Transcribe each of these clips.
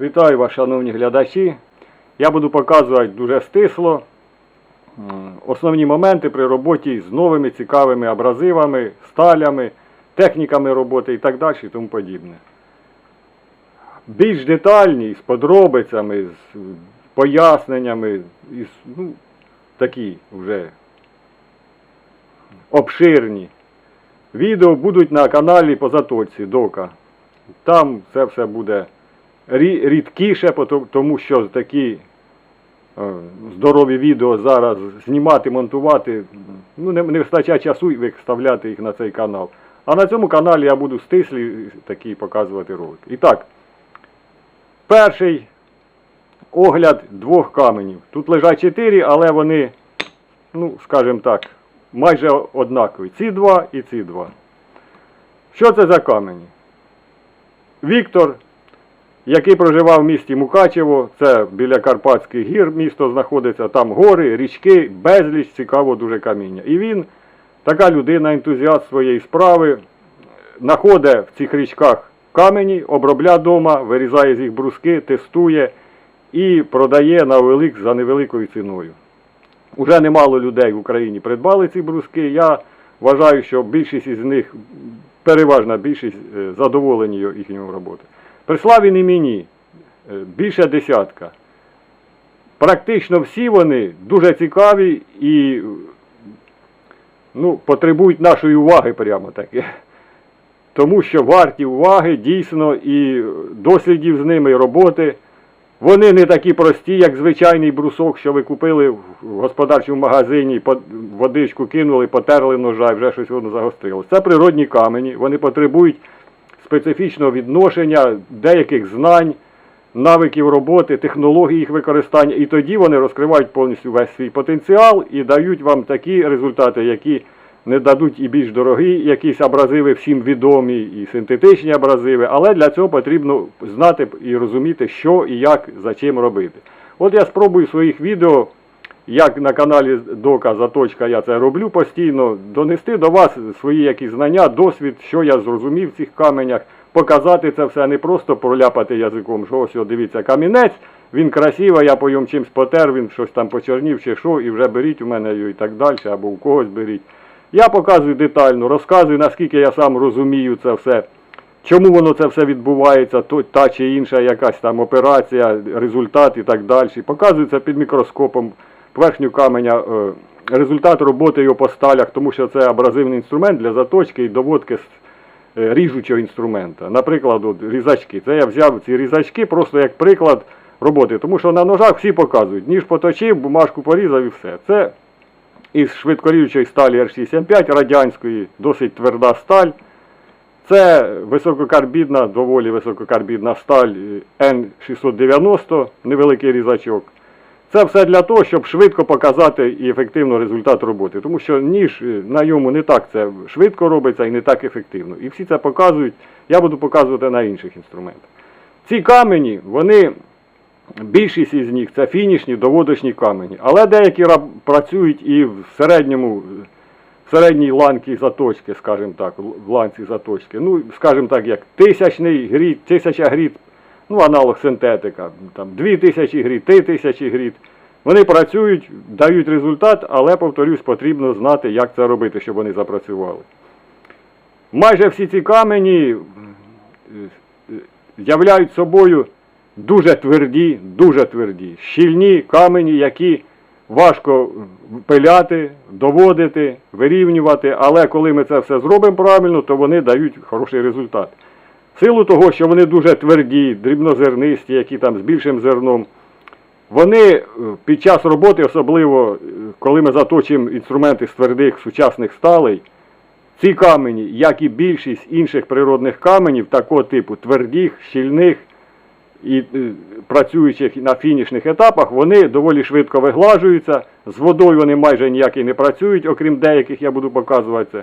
Вітаю вас, шановні глядачі. Я буду показувати дуже стисло основні моменти при роботі з новими цікавими абразивами, сталями, техніками роботи і так далі і тому подібне. Більш детальні, з подробицями, з поясненнями, із, ну, такі вже обширні. Відео будуть на каналі по Затоці Дока. Там це все буде рідкіше, тому що такі е, здорові відео зараз знімати, монтувати, ну не, вистачає часу і виставляти їх на цей канал. А на цьому каналі я буду стислі такі показувати ролики. І так, перший огляд двох каменів. Тут лежать чотири, але вони, ну, скажімо так, майже однакові. Ці два і ці два. Що це за камені? Віктор, який проживав в місті Мукачево, це біля Карпатських гір місто знаходиться, там гори, річки, безліч цікавого дуже каміння. І він, така людина, ентузіаст своєї справи, знаходить в цих річках камені, обробляє вдома, вирізає з їх бруски, тестує і продає на велик за невеликою ціною. Уже немало людей в Україні придбали ці бруски. Я вважаю, що більшість із них, переважна більшість, е, задоволені їхньою роботою. Прислав він і мені е, більше десятка. Практично всі вони дуже цікаві і ну, потребують нашої уваги прямо таки. Тому що варті уваги дійсно і дослідів з ними, і роботи. Вони не такі прості, як звичайний брусок, що ви купили в господарчому магазині, водичку кинули, потерли ножа і вже щось воно загострилось. Це природні камені, вони потребують специфічного відношення, деяких знань, навиків роботи, технологій їх використання. І тоді вони розкривають повністю весь свій потенціал і дають вам такі результати, які не дадуть і більш дорогі якісь абразиви, всім відомі, і синтетичні абразиви, але для цього потрібно знати і розуміти, що і як за чим робити. От я спробую своїх відео, як на каналі Дока Заточка я це роблю постійно, донести до вас свої якісь знання, досвід, що я зрозумів в цих каменях, показати це все, не просто проляпати язиком, що ось, дивіться, камінець, він красивий, я по йому чимсь потер, він щось там почорнів чи що, і вже беріть у мене його і так далі, або у когось беріть. Я показую детально, розказую, наскільки я сам розумію це все, чому воно це все відбувається, то, та чи інша якась там операція, результат і так далі. Показую це під мікроскопом, поверхню каменя, е, результат роботи його по сталях, тому що це абразивний інструмент для заточки і доводки е, ріжучого інструмента. Наприклад, от, різачки. Це я взяв ці різачки просто як приклад роботи, тому що на ножах всі показують. Ніж поточив, бумажку порізав і все. Це із швидкоріжучої сталі R65 радянської, досить тверда сталь. Це висококарбідна, доволі висококарбідна сталь е, N690, невеликий різачок. Це все для того, щоб швидко показати і ефективно результат роботи. Тому що ніж е, на ньому не так це швидко робиться і не так ефективно. І всі це показують. Я буду показувати на інших інструментах. Ці камені, вони Більшість із них це фінішні доводочні камені. Але деякі працюють і в середньому, в середній ланці заточки, скажімо так, в ланці заточки. Ну, скажімо так, як тисячний гріт, тисяча гріт, ну, аналог синтетика, там, дві тисячі гріт, три тисячі гріт. Вони працюють, дають результат, але, повторюсь, потрібно знати, як це робити, щоб вони запрацювали. Майже всі ці камені е, е, являють собою дуже тверді, дуже тверді, щільні камені, які важко пиляти, доводити, вирівнювати, але коли ми це все зробимо правильно, то вони дають хороший результат. Силу того, що вони дуже тверді, дрібнозернисті, які там з більшим зерном, вони е, під час роботи, особливо е, коли ми заточуємо інструменти з твердих сучасних сталей, ці камені, як і більшість інших природних каменів такого типу, твердих, щільних, і е, працюючих на фінішних етапах, вони доволі швидко виглажуються. З водою вони майже ніякі не працюють, окрім деяких, я буду показувати це.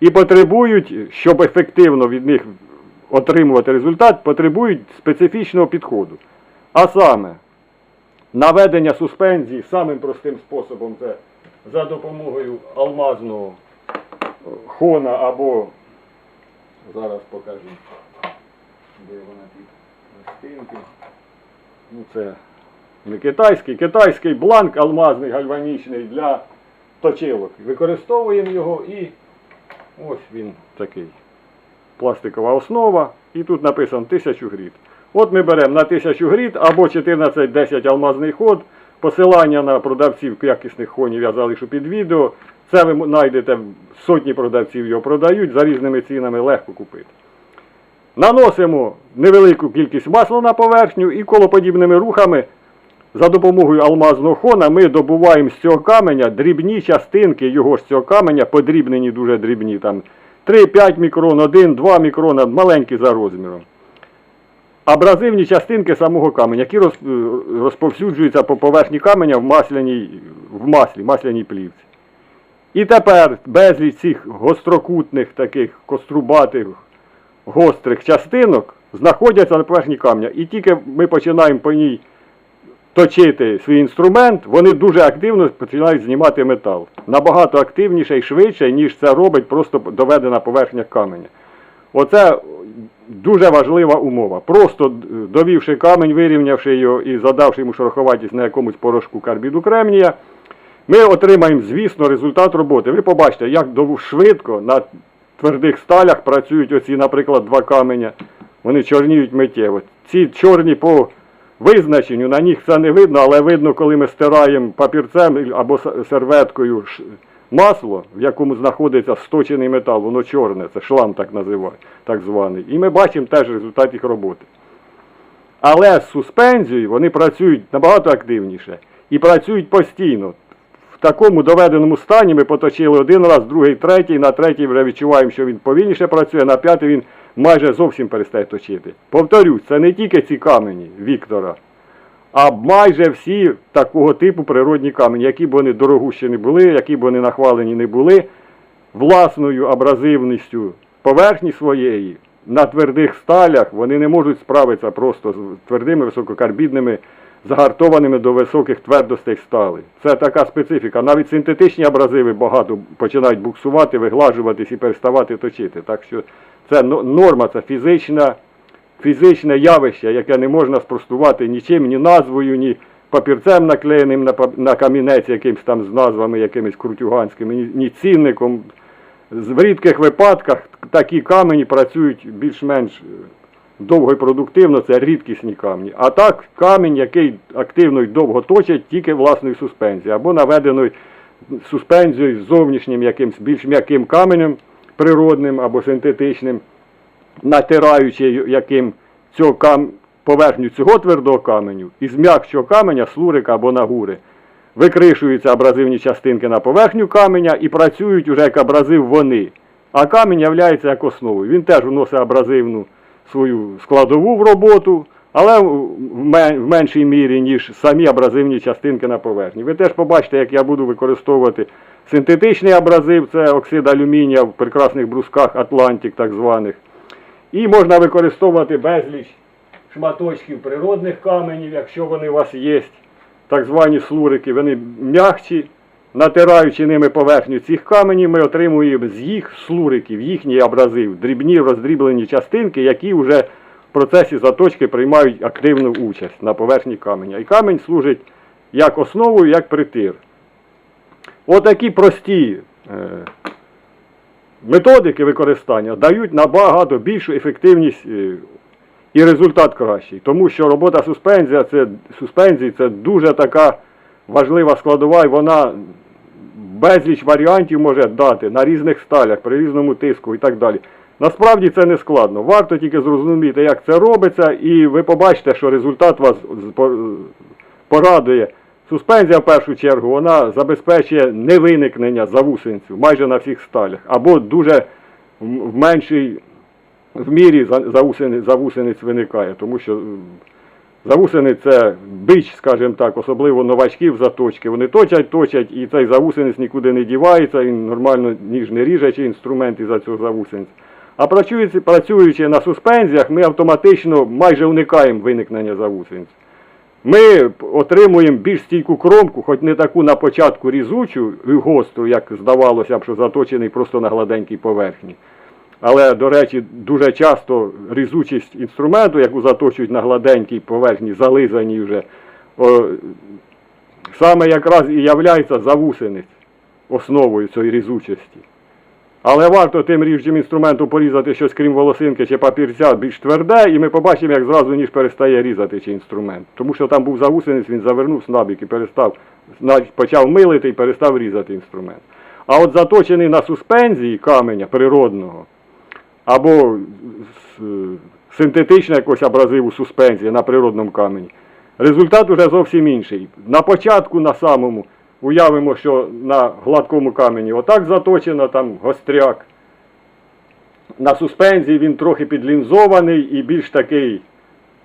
І потребують, щоб ефективно від них отримувати результат, потребують специфічного підходу. А саме, наведення суспензії самим простим способом це за допомогою алмазного е, хона або зараз покажу, де вона під стінки. Ну, це не китайський, китайський бланк алмазний гальванічний для точилок. Використовуємо його і ось він такий. Пластикова основа. І тут написано 1000 гріт. От ми беремо на 1000 гріт або 14-10 алмазний ход. Посилання на продавців якісних хонів я залишу під відео. Це ви знайдете, сотні продавців його продають, за різними цінами легко купити. Наносимо невелику кількість масла на поверхню і колоподібними рухами за допомогою алмазного хона ми добуваємо з цього каменя дрібні частинки його ж цього каменя, подрібнені дуже дрібні, там 3-5 мікрон, 1-2 мікрона, маленькі за розміром. Абразивні частинки самого каменя, які розповсюджуються по поверхні каменя в, масляній, в маслі, масляній плівці. І тепер безліч цих гострокутних, таких кострубатих, гострих частинок знаходяться на поверхні камня. І тільки ми починаємо по ній точити свій інструмент, вони дуже активно починають знімати метал. Набагато активніше і швидше, ніж це робить просто доведена поверхня каменя. Оце дуже важлива умова. Просто довівши камень, вирівнявши його і задавши йому шероховатість на якомусь порошку карбіду кремнія, ми отримаємо, звісно, результат роботи. Ви побачите, як швидко на твердих сталях працюють оці, наприклад, два каменя. Вони чорніють миттєво. Ці чорні по визначенню, на них це не видно, але видно, коли ми стираємо папірцем або серветкою масло, в якому знаходиться сточений метал, воно чорне, це шлам так називають, так званий. І ми бачимо теж результат їх роботи. Але з суспензією вони працюють набагато активніше і працюють постійно. В такому доведеному стані ми поточили один раз, другий, третій, на третій вже відчуваємо, що він повільніше працює, на п'ятий він майже зовсім перестає точити. Повторюсь, це не тільки ці камені Віктора, а майже всі такого типу природні камені, які б вони дорогущі не були, які б вони нахвалені не були, власною абразивністю поверхні своєї на твердих сталях вони не можуть справитися просто з твердими висококарбідними, загартованими до високих твердостей стали. Це така специфіка. Навіть синтетичні абразиви багато починають буксувати, виглажуватись і переставати точити. Так що це норма, це фізична, фізичне явище, яке не можна спростувати нічим, ні назвою, ні папірцем наклеєним на, камінець якимсь там з назвами якимись крутюганськими, ні, цінником. В рідких випадках такі камені працюють більш-менш довго і продуктивно, це рідкісні камні. А так камінь, який активно і довго точить, тільки власною суспензією, або наведеною суспензією з зовнішнім якимсь більш м'яким каменем природним або синтетичним, натираючи яким цього кам... поверхню цього твердого каменю, із м'якшого каменя, слурика або нагури, викришуються абразивні частинки на поверхню каменя і працюють уже як абразив вони. А камінь являється як основою. Він теж вносить абразивну свою складову в роботу, але в меншій мірі, ніж самі абразивні частинки на поверхні. Ви теж побачите, як я буду використовувати синтетичний абразив, це оксид алюмінія в прекрасних брусках Атлантик так званих. І можна використовувати безліч шматочків природних каменів, якщо вони у вас є, так звані слурики, вони м'якші. Натираючи ними поверхню цих каменів, ми отримуємо з їх слуриків, їхній абразив, дрібні роздріблені частинки, які вже в процесі заточки приймають активну участь на поверхні каменя. І камінь служить як основою, як притир. Отакі прості е, методики використання дають набагато більшу ефективність е, і результат кращий. Тому що робота суспензія це, суспензії це дуже така важлива складова, і вона безліч варіантів може дати на різних сталях, при різному тиску і так далі. Насправді це не складно. Варто тільки зрозуміти, як це робиться, і ви побачите, що результат вас порадує. Суспензія в першу чергу вона забезпечує невиникнення завусенцю майже на всіх сталях, або дуже в меншій в мірі за- завусениць виникає, тому що м, завусени це бич, скажімо так, особливо новачків заточки. Вони точать, точать, і цей завусенець нікуди не дівається, він нормально ніж не ріже інструмент із-за цього завусенця. А працюючи, працюючи на суспензіях, ми автоматично майже уникаємо виникнення завусенця. Ми отримуємо більш стійку кромку, хоч не таку на початку різучу і гостру, як здавалося б, що заточений просто на гладенькій поверхні. Але, до речі, дуже часто різучість інструменту, яку заточують на гладенькій поверхні, зализаній вже, о, саме якраз і являється завусениць основою цієї різучості. Але варто тим ріжучим інструментом порізати щось крім волосинки чи папірця більш тверде, і ми побачимо, як зразу ніж перестає різати чи інструмент. Тому що там був завусенець, він завернув набік і перестав, почав милити і перестав різати інструмент. А от заточений на суспензії каменя природного, або с- синтетичне якось абразиву суспензії на природному камені, результат уже зовсім інший. На початку, на самому, уявимо, що на гладкому камені отак заточено, там гостряк. На суспензії він трохи підлінзований і більш такий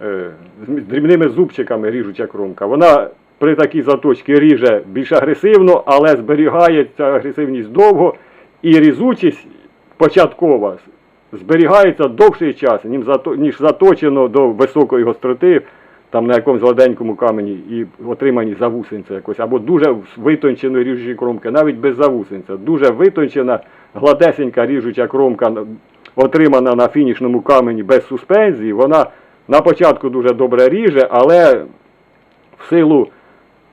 е, з дрібними зубчиками ріжуча кромка. Вона при такій заточці ріже більш агресивно, але зберігає ця агресивність довго і різучість початкова зберігається довший час, ніж заточено до високої гостроти, там на якомусь гладенькому камені і отримані завусенця якось, або дуже витонченої ріжучої кромки, навіть без завусенця. Дуже витончена, гладесенька ріжуча кромка, отримана на фінішному камені без суспензії, вона на початку дуже добре ріже, але в силу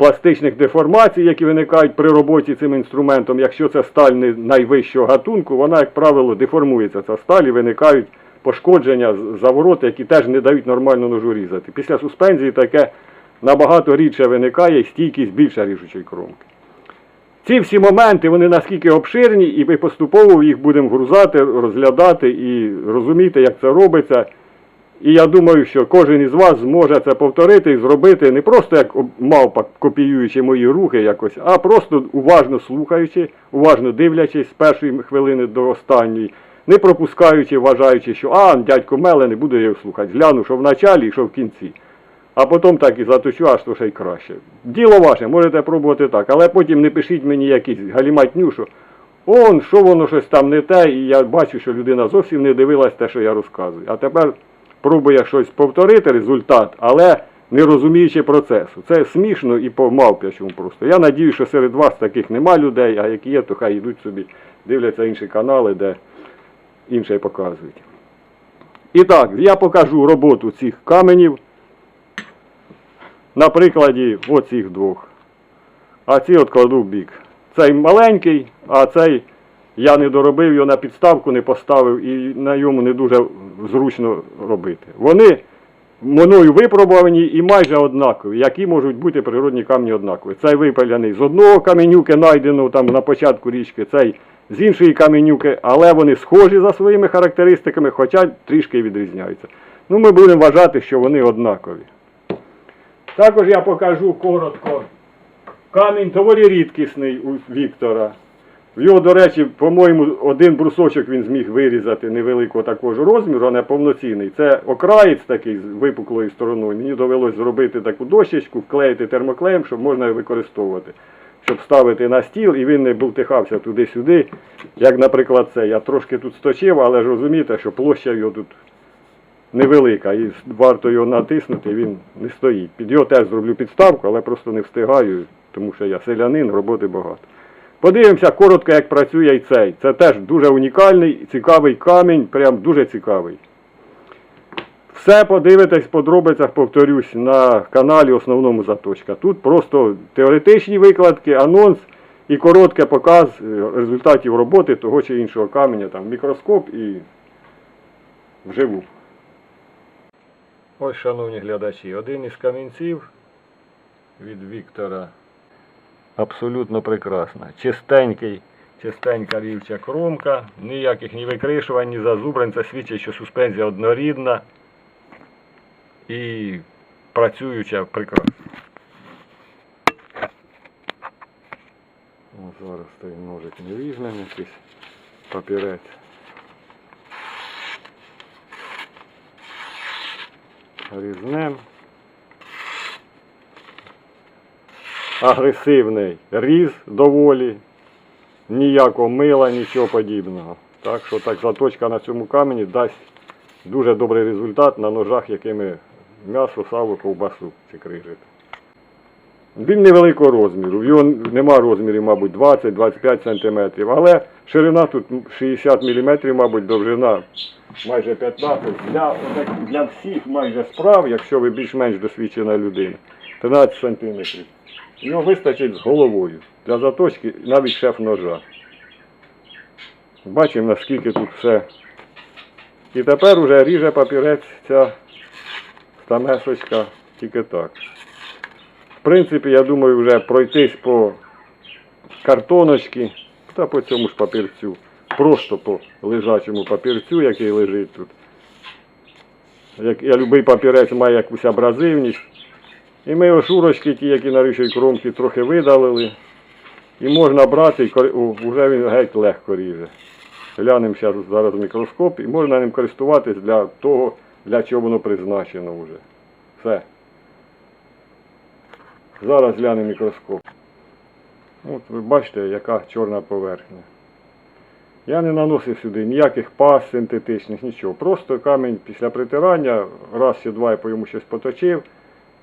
пластичних деформацій, які виникають при роботі цим інструментом, якщо це сталь найвищого гатунку, вона, як правило, деформується. Ця сталь і виникають пошкодження, завороти, які теж не дають нормально ножу різати. Після суспензії таке набагато рідше виникає і стійкість більша ріжучої кромки. Ці всі моменти, вони наскільки обширні, і ми поступово їх будемо грузати, розглядати і розуміти, як це робиться. І я думаю, що кожен із вас зможе це повторити і зробити не просто як мавпа, копіюючи мої рухи якось, а просто уважно слухаючи, уважно дивлячись з першої хвилини до останньої, не пропускаючи, вважаючи, що а, дядько Меле, не буду я його слухати. Гляну, що в началі і що в кінці. А потім так і заточу, аж то ще й краще. Діло ваше, можете пробувати так, але потім не пишіть мені якісь галіматню, що он, що воно щось там не те, і я бачу, що людина зовсім не дивилась те, що я розказую. А тепер пробує щось повторити, результат, але не розуміючи процесу. Це смішно і по мавпячому просто. Я надію, що серед вас таких нема людей, а які є, то хай йдуть собі, дивляться інші канали, де інше показують. І так, я покажу роботу цих каменів на прикладі оцих двох. А ці от кладу в бік. Цей маленький, а цей я не доробив його на підставку, не поставив і на йому не дуже зручно робити. Вони мною випробувані і майже однакові, які можуть бути природні камні однакові. Цей випаляний з одного каменюки, знайденого там на початку річки, цей з іншої каменюки, але вони схожі за своїми характеристиками, хоча трішки відрізняються. Ну, ми будемо вважати, що вони однакові. Також я покажу коротко. Камінь доволі рідкісний у Віктора. В його, до речі, по-моєму, один брусочок він зміг вирізати невеликого такого розміру, а не повноцінний. Це окраєць такий з випуклою стороною. Мені довелось зробити таку дощечку, вклеїти термоклеєм, щоб можна його використовувати. Щоб ставити на стіл і він не бултихався туди-сюди. Як, наприклад, це. Я трошки тут сточив, але ж розумієте, що площа його тут невелика, і варто його натиснути, він не стоїть. Під його теж зроблю підставку, але просто не встигаю, тому що я селянин, роботи багато. Подивимося коротко, як працює і цей. Це теж дуже унікальний, цікавий камінь, прям дуже цікавий. Все подивитесь, в подробицях, повторюсь, на каналі основному заточка. Тут просто теоретичні викладки, анонс і коротке показ е, результатів роботи того чи іншого каменя, там мікроскоп і вживу. Ось, шановні глядачі, один із камінців від Віктора. Абсолютно прекрасна. Чистенький, чистенька рівча кромка, ніяких ні викришувань, ні зазубрень. Це свідчить, що суспензія однорідна і працююча прекрасно. Зараз той ножик не візьмемо, якийсь папірець. Різнем. Агресивний різ доволі, ніякого мила, нічого подібного. Так що так заточка на цьому камені дасть дуже добрий результат на ножах, якими м'ясо, сало, ковбасу цикрижити. Він невеликого розміру. Його нема розмірів, мабуть, 20-25 см, але ширина тут 60 мм, мабуть, довжина майже 15 Для, для всіх майже справ, якщо ви більш-менш досвідчена людина, 13 см. Його вистачить з головою. Для заточки навіть шеф ножа. Бачимо, наскільки тут все. І тепер уже ріже папірець ця стамесочка тільки так. В принципі, я думаю, вже пройтись по картоночці та по цьому ж папірцю. Просто по лежачому папірцю, який лежить тут. Як, я любий папірець має якусь абразивність. І ми ошурочки, ті, які на нарішують кромки, трохи видалили. І можна брати, вже він геть легко ріже. Глянемо зараз, зараз в мікроскоп і можна ним користуватись для того, для чого воно призначено вже. Все. Зараз глянемо мікроскоп. От ви бачите, яка чорна поверхня. Я не наносив сюди ніяких пас синтетичних, нічого. Просто камінь після притирання, раз чи два я по йому щось поточив.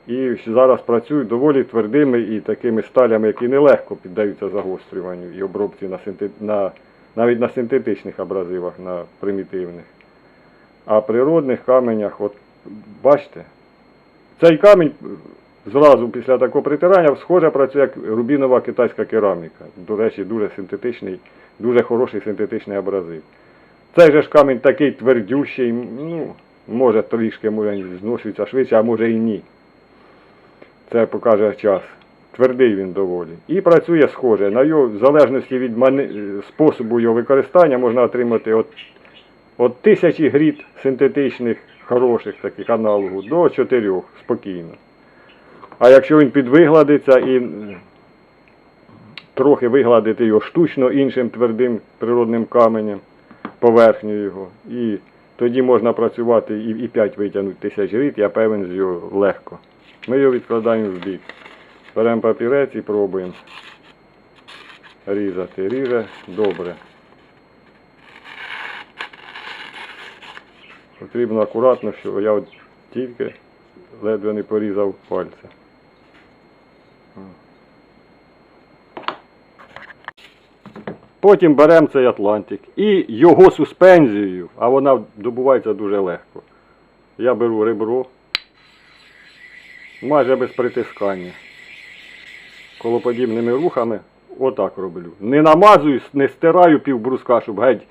І зараз працюю доволі твердими і такими сталями, які нелегко піддаються загострюванню і обробці на на... навіть на синтетичних абразивах, на примітивних. А природних каменях, от бачите, цей камінь зразу після такого притирання схоже працює як рубінова китайська кераміка. До речі, дуже синтетичний, дуже хороший синтетичний абразив. Цей же ж камінь такий твердющий, ну, може трішки може, зношується швидше, а може і ні. Це покаже час. Твердий він доволі. І працює схоже. На його, в залежності від мани- способу його використання можна отримати от, от тисячі гріт синтетичних, хороших таких аналогів до чотирьох спокійно. А якщо він підвигладиться і трохи вигладити його штучно іншим твердим природним каменем, поверхню його, і тоді можна працювати і, і 5 витягнути тисяч гріт, я певен з його легко. Ми його відкладаємо в бік. Беремо папірець і пробуємо різати. Ріже добре. Потрібно акуратно, що я от тільки ледве не порізав пальця. Потім беремо цей Атлантик і його суспензією, а вона добувається дуже легко. Я беру ребро, майже без притискання. Колоподібними рухами отак роблю. Не намазую, не стираю півбруска, щоб геть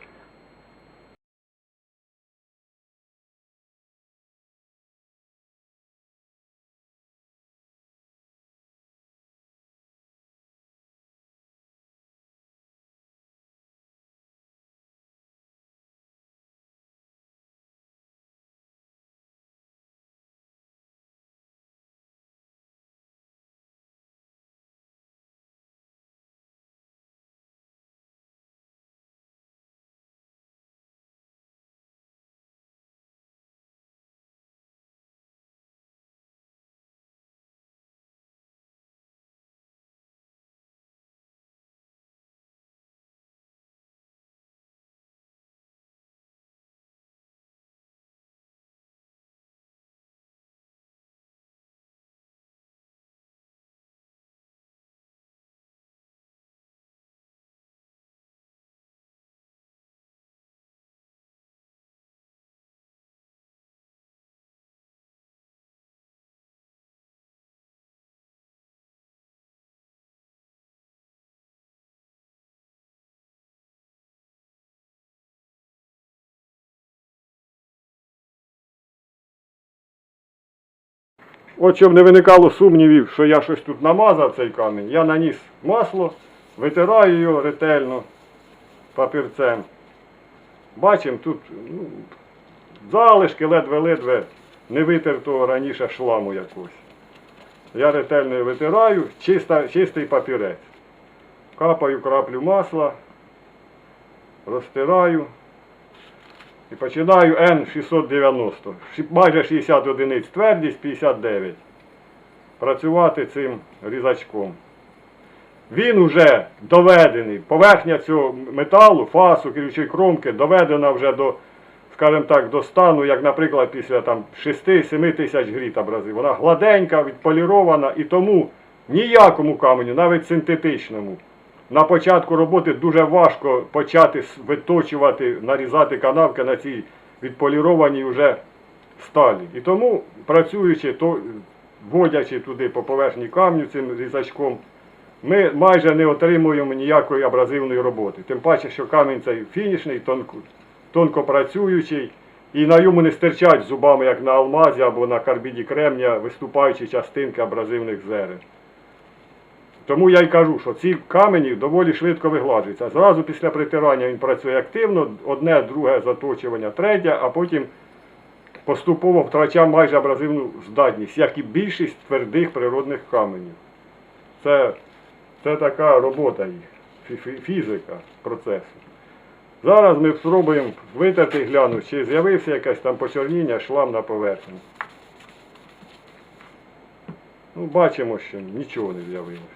От щоб не виникало сумнівів, що я щось тут намазав цей камінь, я наніс масло, витираю його ретельно папірцем. Бачимо, тут ну, залишки ледве-ледве не витертого раніше шламу якогось. Я ретельно витираю, чиста, чистий папірець. Капаю краплю масла, розтираю. І починаю N690. Майже 60 одиниць твердість, 59. Працювати цим різачком. Він уже доведений. Поверхня цього металу, фасу, керуючої кромки доведена вже до, скажімо так, до стану, як, наприклад, після 6-7 тисяч гріт абразив. Вона гладенька, відполірована і тому ніякому каменю, навіть синтетичному. На початку роботи дуже важко почати виточувати, нарізати канавки на цій відполірованій вже сталі. І тому, працюючи, то, вводячи туди по поверхні камню цим різачком, ми майже не отримуємо ніякої абразивної роботи. Тим паче, що камінь цей фінішний, тонко, тонко працюючий, і на йому не стирчать зубами, як на алмазі або на карбіді кремня, виступаючі частинки абразивних зерен. Тому я й кажу, що ці камені доволі швидко вигладжуються. Зразу після притирання він працює активно, одне, друге заточування, третє, а потім поступово втрачав майже абразивну здатність, як і більшість твердих природних каменів. Це, це така робота їх, фі- фі- фізика процесу. Зараз ми спробуємо витерти глянути, чи з'явився якесь там почорніння, шлам на поверхні. Ну, бачимо, що нічого не з'явилося.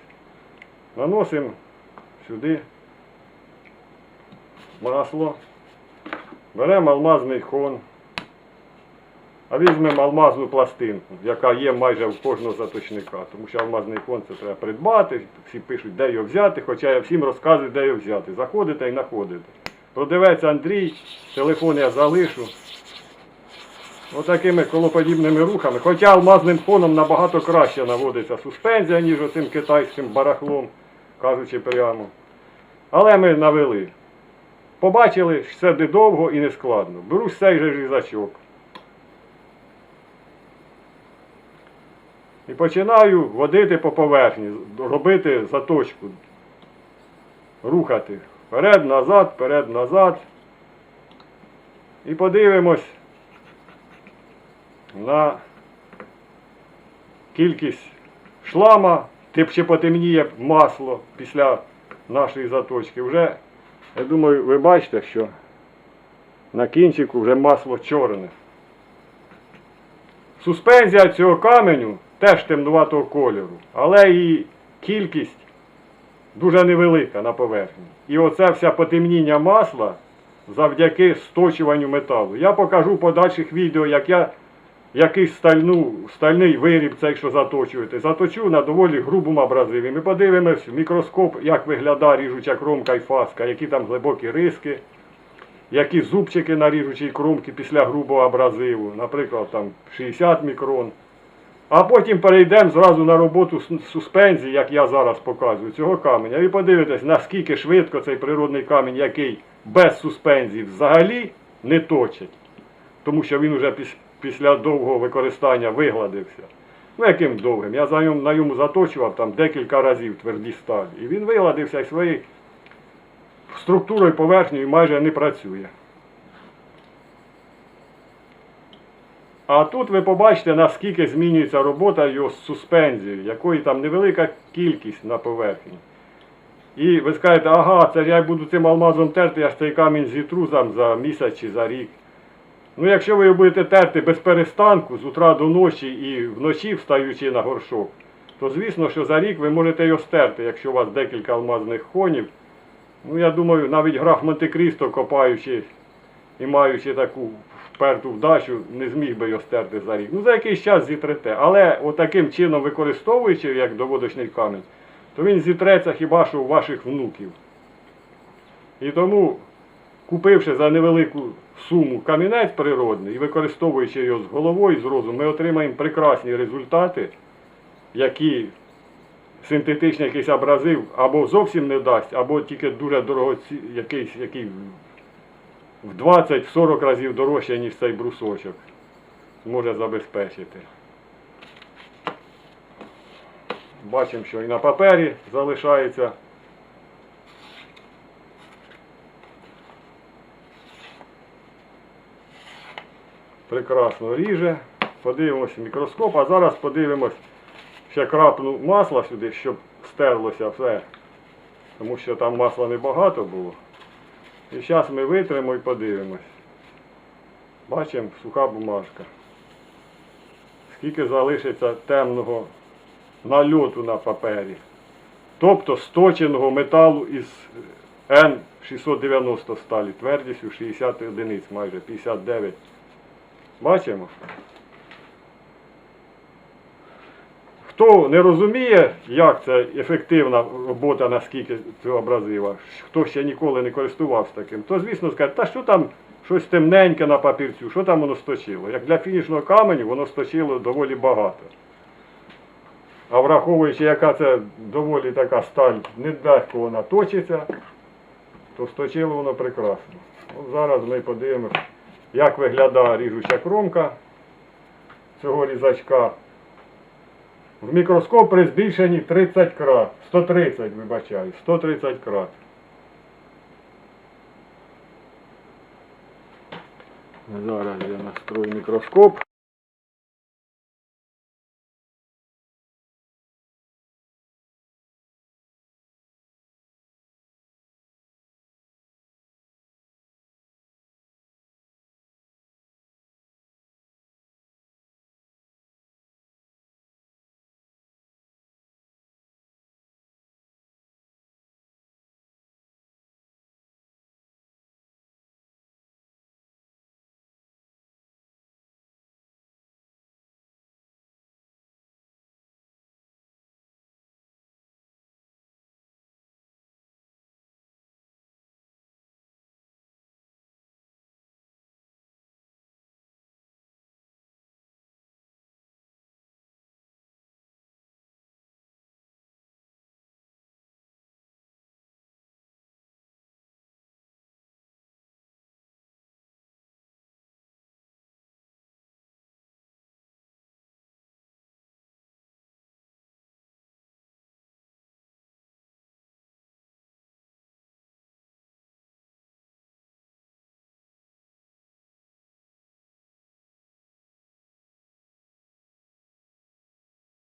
Наносимо сюди масло. Беремо алмазний хон. А візьмемо алмазну пластинку, яка є майже в кожного заточника. Тому що алмазний хон це треба придбати. Всі пишуть, де його взяти, хоча я всім розказую, де його взяти. Заходите і знаходите. Продавець Андрій, телефон я залишу. Отакими колоподібними рухами. Хоча алмазним фоном набагато краще наводиться суспензія, ніж оцим китайським барахлом, кажучи прямо. Але ми навели. Побачили, що це недовго і не складно. Беру цей же різачок. І починаю водити по поверхні, робити заточку. Рухати вперед, назад, вперед, назад. І подивимось на кількість шлама, тип чи потемніє масло після нашої заточки. Вже, я думаю, ви бачите, що на кінчику вже масло чорне. Суспензія цього каменю теж темнуватого кольору, але і кількість дуже невелика на поверхні. І оце все потемніння масла завдяки сточуванню металу. Я покажу в подальших відео, як я якийсь стальну, стальний виріб, цей, що заточуєте, заточу на доволі грубому абразиві. Ми подивимось в мікроскоп, як виглядає ріжуча кромка і фаска, які там глибокі риски, які зубчики на ріжучій кромці після грубого абразиву, наприклад, там 60 мікрон. А потім перейдемо зразу на роботу суспензії, як я зараз показую, цього каменя. І подивитесь, наскільки швидко цей природний камінь, який без суспензії взагалі не точить. Тому що він вже піс- після довгого використання вигладився. Ну, яким довгим? Я ньому, на йому заточував там декілька разів тверді сталі. І він вигладився і своєю структурою поверхнею майже не працює. А тут ви побачите, наскільки змінюється робота його з суспензією, якої там невелика кількість на поверхні. І ви скажете, ага, це я буду цим алмазом терти, я ж цей камінь зітру там за місяць чи за рік. Ну, якщо ви його будете терти без перестанку з утра до ночі і вночі встаючи на горшок, то звісно, що за рік ви можете його стерти, якщо у вас декілька алмазних хонів. Ну, я думаю, навіть граф Монте-Крісто, копаючи і маючи таку вперту вдачу, не зміг би його стерти за рік. Ну, за якийсь час зітрете. Але отаким чином використовуючи, як доводочний камінь, то він зітреться хіба що у ваших внуків. І тому, купивши за невелику суму камінець природний і використовуючи його з головою, з розумом, ми отримаємо прекрасні результати, які синтетичний якийсь абразив або зовсім не дасть, або тільки дуже дорого якийсь, який в 20-40 разів дорожче, ніж цей брусочок може забезпечити. Бачимо, що і на папері залишається. Прекрасно ріже. Подивимося мікроскоп, а зараз подивимось ще краплю масла сюди, щоб стерлося все. Тому що там масла небагато було. І зараз ми витримо і подивимось. Бачимо суха бумажка. Скільки залишиться темного нальоту на папері. Тобто сточеного металу із Н690 сталі твердістю 60 одиниць, майже 59. Бачимо? Хто не розуміє, як це ефективна робота, наскільки цього абразива, хто ще ніколи не користувався таким, то звісно скаже, та що там щось темненьке на папірцю, що там воно сточило. Як для фінішного каменю воно сточило доволі багато. А враховуючи, яка це доволі така сталь, нелегко вона точиться, то сточило воно прекрасно. От зараз ми подивимося, як виглядає ріжуча кромка цього різачка. В мікроскоп при збільшенні 30 крат. 130, вибачаю, 130 крат. Зараз я настрою мікроскоп.